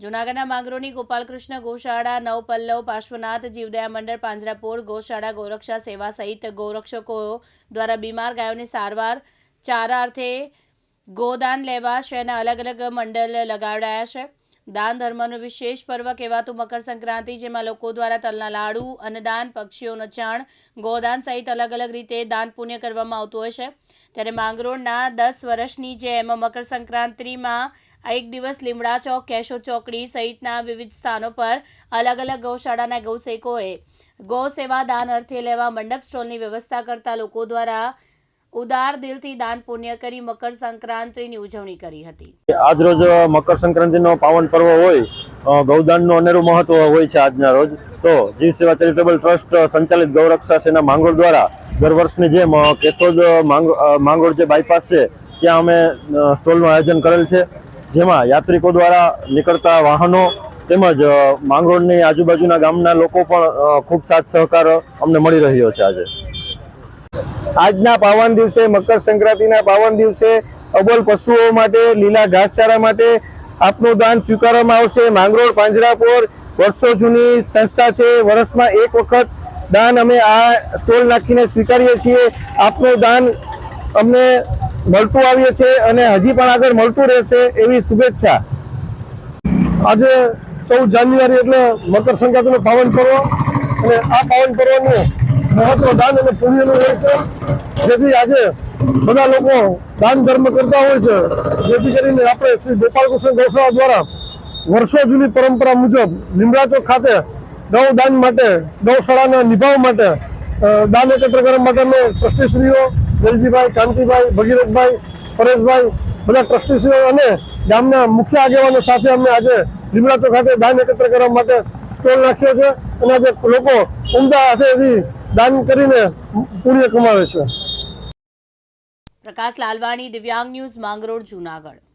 જૂનાગઢના માંગરોની ગોપાલકૃષ્ણ ગૌશાળા નવ પલ્લવ પાર્શ્વનાથ, જીવદયા મંડળ, પાંજરાપોળ ગૌશાળા, ગૌરક્ષા સેવા સહિત ગૌરક્ષકો દ્વારા બીમાર ગાયોની સારવાર ચારા અર્થે ગોદાન લેવા શહેરના અલગ અલગ મંડળ લગાવડાયા છે. દાન ધર્મનું વિશેષ પર્વ કહેવાતું મકર સંક્રાંતિ, જેમાં લોકો દ્વારા તલના લાડુ, અન્નદાન, પક્ષીઓનો ચાણ, ગોદાન સહિત અલગ અલગ રીતે દાન પુણ્ય કરવામાં આવતું હોય છે. ત્યારે માંગરોળના દસ વર્ષની જેમ મકર સંક્રાંતિમાં આ એક દિવસ લીમડા ચોક કેશો ચોકડી સહિતના વિવિધ સ્થાનો પર અલગ અલગ ગૌશાળાના ગૌસેકોએ ગૌ સેવા દાન અર્થે લેવા મંડપ સ્ટોલની વ્યવસ્થા કરતા લોકો દ્વારા ઉદાર દિલથી દાન પુણ્ય કરી મકર સંક્રાંતિની ઉજવણી કરી હતી. આજ રોજ મકર સંક્રાંતિનો પાવન પર્વ હોય ગૌદાનનો અનેરું મહત્વ હોય છે આજના રોજ. તો જીવ સેવા ચેરિટેબલ ટ્રસ્ટ સંચાલિત ગૌરક્ષા સેના માંગોળ દ્વારા દર વર્ષની જેમ કેશોદ માંગ અ, જે બાયપાસ છે ત્યાં અમે સ્ટોલનું આયોજન કરેલ છે. જેમાં યાત્રિકો દ્વારા નીકળતા વાહનો તેમજ માંગરોળની આજુબાજુના ગામના લોકો પણ ખૂબ સાથ સહકાર અમને મળી રહ્યો છે આજે. આજના પાવન દિવસે, મકર સંક્રાંતિના પાવન દિવસે, અબોલ પશુઓ માટે, લીલા ઘાસચારા માટે આપનું દાન સ્વીકારવામાં આવશે. માંગરોળ, પાંજરાપોર વર્ષો જૂની સંસ્થા છે. વર્ષમાં એક વખત દાન અમે આ સ્ટોલ નાખીને સ્વીકારીએ છીએ. આપનું દાન અમને મળતું આવીએ છે અને હજી પણ આગળ મળતું રહેશે એવી શુભેચ્છા. આજે ચૌદ જાન્યુઆરી એટલે મકર સંક્રાંતિનો પાવન પર્વ અને આ પાવન પર્વનું મહત્વ દાન અને પુણ્યનું હોય છે. જેથી આજે બધા લોકો દાન ધર્મ કરતા હોય છે. જેથી કરીને આપણે શ્રી ગોપાલકૃષ્ણ ગૌશાળા દ્વારા વર્ષો જૂની પરંપરા મુજબ લીમડાચોક ખાતે ગૌદાન માટે ગૌશાળાના નિભાવ માટે દાન એકત્ર કરવા માટેનો ટ્રસ્ટીશ્રીઓ વેલજીભાઈ કાંતિભાઈ, ભગીરથભાઈ, પરેશભાઈ, બધા ટ્રસ્ટીશ્રીઓ અને ગામના મુખ્ય આગેવાનો સાથે અમે આજે લીમડાતો ખાતે દાન એકત્ર કરવા માટે સ્ટોલ નાખ્યો છે અને આજે લોકો ઉમદા હાથેથી દાન કરીને પુણ્ય કમાવે છે. પ્રકાશ લાલવાણી, દિવ્યાંગ ન્યૂઝ માંગરોળ, જૂનાગઢ.